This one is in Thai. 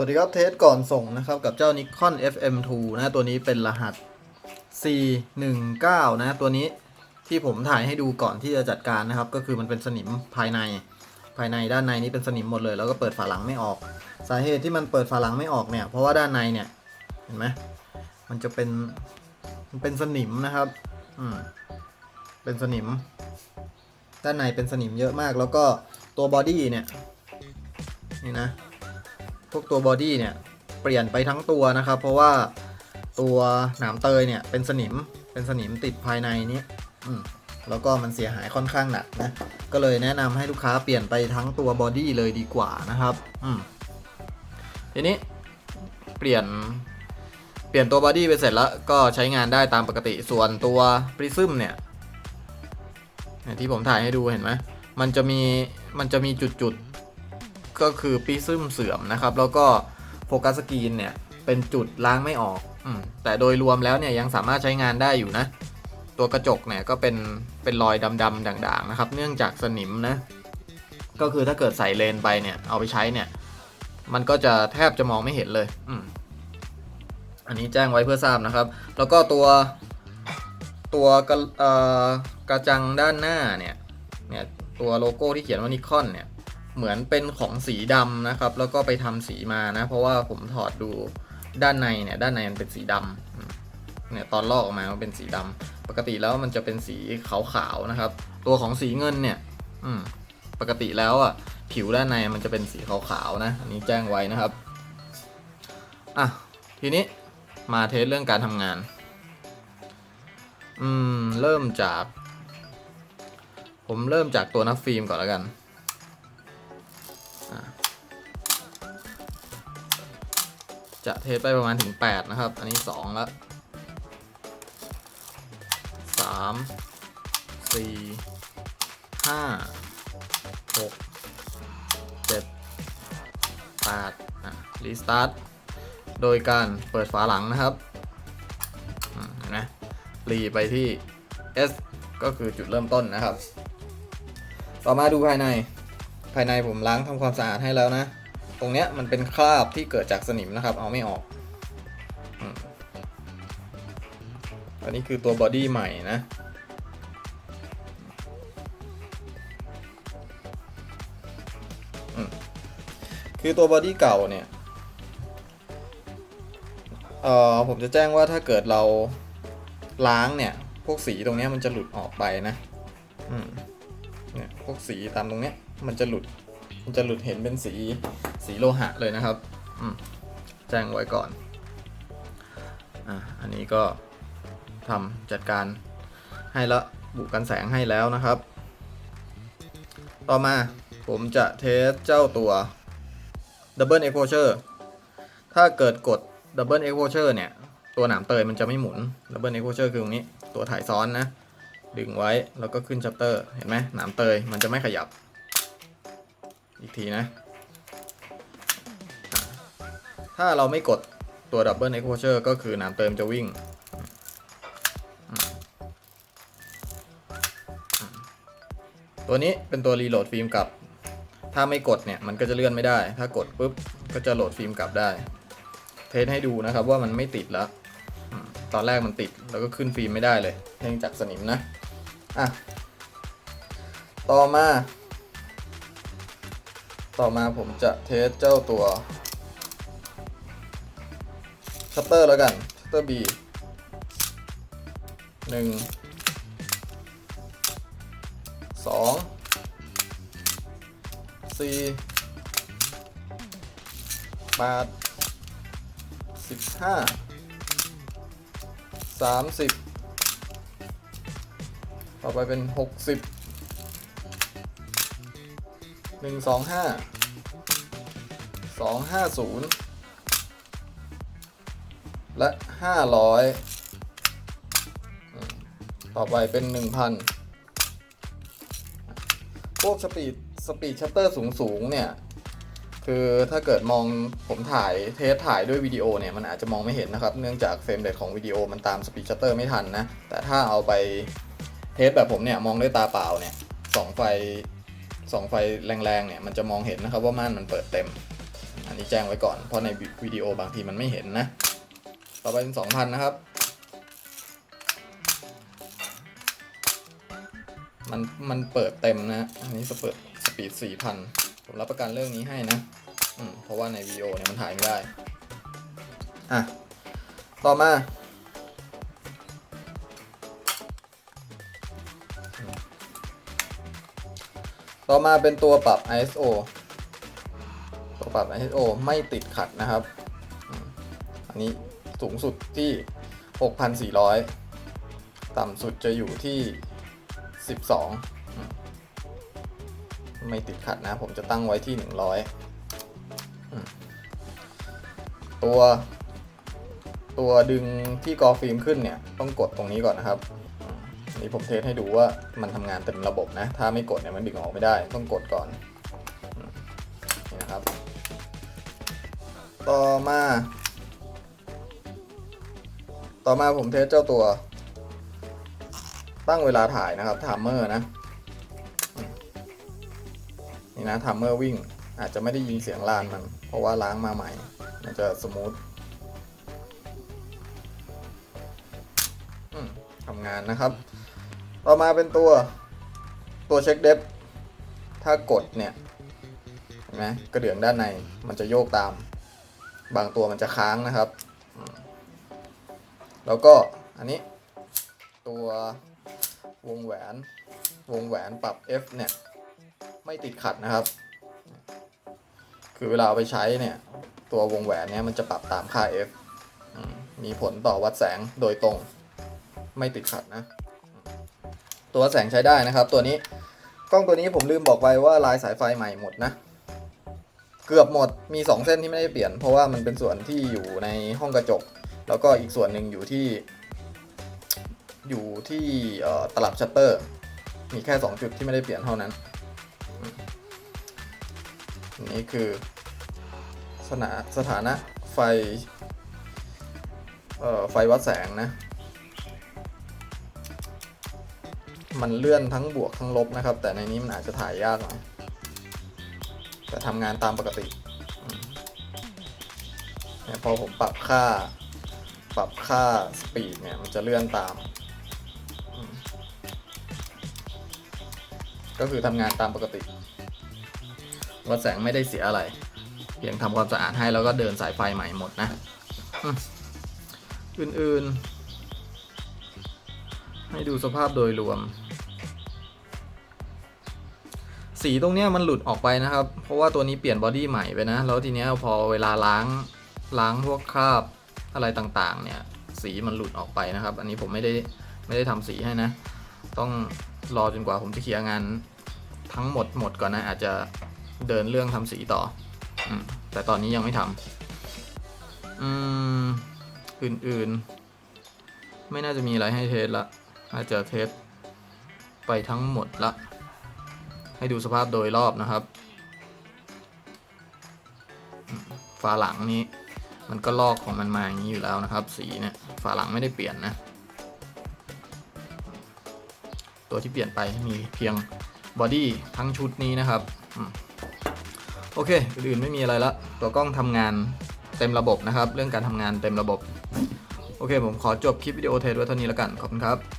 สวัสดีครับเทสก่อนส่งนะครับ กับเจ้า Nikon FM2 นะตัวนี้เป็นรหัส C19 นะตัวนี้ที่ผมถ่ายให้ดูก่อนที่จะจัดการนะครับ ก็คือมันเป็นสนิมภายในภายในด้านในนี้เป็นสนิมหมดเลย แล้วก็เปิดฝาหลังไม่ออก สาเหตุที่มันเปิดฝาหลังไม่ออกเนี่ยเพราะว่าด้านในเนี่ยเห็นไหมมันจะเป็นมันเป็นสนิมนะครับอืมเป็นสนิม ด้านในเป็นสนิมเยอะมาก แล้วก็ตัวบอดี้เนี่ยนี่นะ พวกตัวบอดี้เนี่ยเปลี่ยนไปทั้งตัวนะครับ เพราะว่าตัวหนามเตยเนี่ยเป็นสนิมเป็นสนิมติดภายในนี้แล้วก็มันเสียหายค่อนข้างหนักนะก็เลยแนะนำให้ลูกค้าเปลี่ยนไปทั้งตัวบอดี้เลยดีกว่านะครับอืทีนี้เปลี่ยนเปลี่ยนตัวบอดี้ไปเสร็จแล้วก็ใช้งานได้ตามปกติส่วนตัวปริซึมเนี่ยที่ผมถ่ายให้ดูเห็นไหมมันจะมีมันจะมีจุด ก็คือปีซึมเสื่อมนะครับ แล้วก็โฟกัสสกรีนเนี่ย เป็นจุดล้างไม่ออกอแต่โดยรวมแล้วเนี่ยยังสามารถใช้งานได้อยู่นะ ตัวกระจกเนี่ยก็เป็นเป็นรอยดำๆด่างๆนะครับ เนื่องจากสนิมนะ ก็คือถ้าเกิดใส่เลนไปเนี่ย เอาไปใช้เนี่ย มันก็จะแทบจะมองไม่เห็นเลย อือันนี้แจ้งไว้เพื่อทราบนะครับ แล้วก็ตัวตัวกระกระจังด้านหน้าเนี่ย เนี่ยตัวโลโก้ที่เขียนว่านิคอนเนี่ย เหมือนเป็นของสีดำนะครับ แล้วก็ไปทำสีมานะ เพราะว่าผมถอดดูด้านในเนี่ยด้านในมันเป็นสีดำเนี่ยตอนลอกออกมามันเป็นสีดำปกติแล้วมันจะเป็นสีขาวๆนะครับ ตัวของสีเงินเนี่ยอืมปกติแล้วอะผิวด้านในมันจะเป็นสีขาวๆนะอันนี้แจ้งไว้นะครับอะทีนี้มาเทสเรื่องการทำงาน อืม เริ่มจาก ผมเริ่มจากตัวนับฟิล์มก่อนแล้วกัน จะเทสไปประมาณถึง 8 นะครับ อันนี้ 2 แล้ว 3 4 5 6 7 8อะ รีสตาร์ท โดยการเปิดฝาหลังนะครับเห็นไหมรีไปที่ S ก็คือจุดเริ่มต้นนะครับ ต่อมาดูภายใน ภายในผมล้างทำความสะอาดให้แล้วนะ ตรงเนี้ยมันเป็นคราบที่เกิดจากสนิมนะครับ เอาไม่ออกอันนี้คือตัวบอดี้ใหม่นะคือตัวบอดี้เก่าเนี่ยเอ่อผมจะแจ้งว่าถ้าเกิดเราล้างเนี่ย พวกสีตรงเนี้ยมันจะหลุดออกไปนะ อืม เนี่ย พวกสีตามตรงเนี้ย มันจะหลุด มันจะหลุดเห็นเป็นสี สีโลหะเลยนะครับแจ้งไว้ก่อนอะอันนี้ก็ทำจัดการให้ละบุกันแสงให้แล้วนะครับ ต่อมาผมจะเทสเจ้าตัว Double Exposure ถ้าเกิดกด Double Exposure เนี่ย ตัวหนามเตยมันจะไม่หมุน Double Exposure คือตรงนี้ตัวถ่ายซ้อนนะ ดึงไว้แล้วก็ขึ้นชัตเตอร์ เห็นไหมหนามเตยมันจะไม่ขยับ อีกทีนะ ถ้าเราไม่กดตัว Double Exposure ก็คือหนามเติมจะวิ่ง ตัวนี้เป็นตัวรีโหลดฟิล์มกลับ ถ้าไม่กดเนี่ย มันก็จะเลื่อนไม่ได้ ถ้ากดปุ๊บ ก็จะโหลดฟิล์มกลับได้ เทสให้ดูนะครับว่ามันไม่ติดแล้ว ตอนแรกมันติดแล้วก็ขึ้นฟิล์มไม่ได้เลยเนื่องจากสนิมนะ อะ ต่อมา ต่อมาผมจะเทสเจ้าตัว ชัตเตอร์แล้วกันชัตเตอร์ B หนึ่งสองสี่แปดสิบห้าสามสิบต่อไปเป็นหกสิบหนึ่งสองห้าสองห้าศูนย์ และห้าร้อยต่อไปเป็นหนึ่งพันพวกสปีดสปีดชัตเตอร์สูงสูงๆเนี่ย คือถ้าเกิดมองผมถ่ายเทสถ่ายด้วยวิดีโอเนี่ย มันอาจจะมองไม่เห็นนะครับ เนื่องจากเฟรมเรทของวิดีโอมันตามสปีดชัตเตอร์ไม่ทันนะ แต่ถ้าเอาไปเทสแบบผมเนี่ย มองด้วยตาเปล่าเนี่ยสองไฟสองไฟแรงๆเนี่ย มันจะมองเห็นนะครับว่าม่านมันเปิดเต็ม อันนี้แจ้งไว้ก่อน เพราะในวิดีโอบางทีมันไม่เห็นนะ ต่อไปเป็น2,000นนะครับ มันมันเปิดเต็มนะ อันนี้จะเปิดสปีด4,000ผมรับประกันเรื่องนี้ให้นะอืมเพราะว่าในวีโอเนี่ยมันถ่ายไม่ได้ อะ ต่อมาต่อมาเป็นตัวปรับ ISO ตัวปรับ ISO ไม่ติดขัดนะครับ อันนี้ สูงสุดที่ 6,400 ต่ำสุดจะอยู่ที่ 12อืมไม่ติดขัดนะ ผมจะตั้งไว้ที่ 100อืมตัว ตัวดึงที่กอฟิล์มขึ้นเนี่ย ต้องกดตรงนี้ก่อนนะครับนนี้ผมเทสให้ดูว่ามันทำงานเต็มระบบนะ ถ้าไม่กดเนี่ยมันดึงออกไม่ได้ ต้องกดก่อน นี่นะครับ ต่อมา ต่อมาผมเทสเจ้าตัว ตั้งเวลาถ่ายนะครับไทม์เมอร์นะนี่นะไทม์เมอร์วิ่ง อาจจะไม่ได้ยินเสียงลานมัน เพราะว่าล้างมาใหม่ มันจะสมูททำงานนะครับ ต่อมาเป็นตัวตัวเช็คเดฟถ้ากดเนี่ยเห็นไหมกระเดื่องด้านในมันจะโยกตาม บางตัวมันจะค้างนะครับ แล้วก็อันนี้ตัววงแหวนวงแหวนปรับ F เนี่ยไม่ติดขัดนะครับ คือเวลาเอาไปใช้เนี่ยตัววงแหวนเนี่ยมันจะปรับตามค่า F มีผลต่อวัดแสงโดยตรงไม่ติดขัดนะ ตัวแสงใช้ได้นะครับ ตัวนี้กล้องตัวนี้ผมลืมบอกไปว่าลายสายไฟใหม่หมดนะ เกือบหมดมี 2 เส้นที่ไม่ได้เปลี่ยน เพราะว่ามันเป็นส่วนที่อยู่ในห้องกระจก แล้วก็อีกส่วนหนึ่งอยู่ที่ อยู่ที่ตลับชัตเตอร์ มีแค่ 2 จุดที่ไม่ได้เปลี่ยนเท่านั้น นี่คือสถาสถานะไฟไฟวัดแสงนะ มันเลื่อนทั้งบวกทั้งลบนะครับ แต่ในนี้มันอาจจะถ่ายยากหน่อยแต่ทำงานตามปกติพอผมปรับค่า ปรับค่าสปีดเนี่ยมันจะเลื่อนตาม ก็คือทำงานตามปกติวัดแสงไม่ได้เสียอะไร เพียงทำความสะอาดให้แล้วก็เดินสายไฟใหม่หมดนะ อืมอื่นๆ ให้ดูสภาพโดยรวม สีตรงเนี้ยมันหลุดออกไปนะครับ เพราะว่าตัวนี้เปลี่ยนบอดี้ใหม่ไปนะ แล้วทีเนี้ยพอเวลาล้างล้างพวกคราบ อะไรต่างๆ เนี่ย สีมันหลุดออกไปนะครับ อันนี้ผมไม่ได้ไม่ได้ทำสีให้นะ ต้องรอจนกว่าผมจะเคลียร์งานทั้งหมดหมดก่อนนะ อาจจะเดินเรื่องทำสีต่ออแต่ตอนนี้ยังไม่ทำอืมอื่นๆ ไม่น่าจะมีอะไรให้เทสละน่าจจะเทสไปทั้งหมดละ ให้ดูสภาพโดยรอบนะครับฝาหลังนี้ มันก็ลอกของมันมาอย่างนี้อยู่แล้วนะครับ สีเนี่ยฝาหลังไม่ได้เปลี่ยนนะ ตัวที่เปลี่ยนไปมีเพียงบอดี้ทั้งชุดนี้นะครับโอเคอื่นๆไม่มีอะไรละตัวกล้องทำงานเต็มระบบนะครับ เรื่องการทำงานเต็มระบบ โอเค ผมขอจบคลิปวิดีโอเทสไว้เท่านี้แล้วกัน ขอบคุณครับ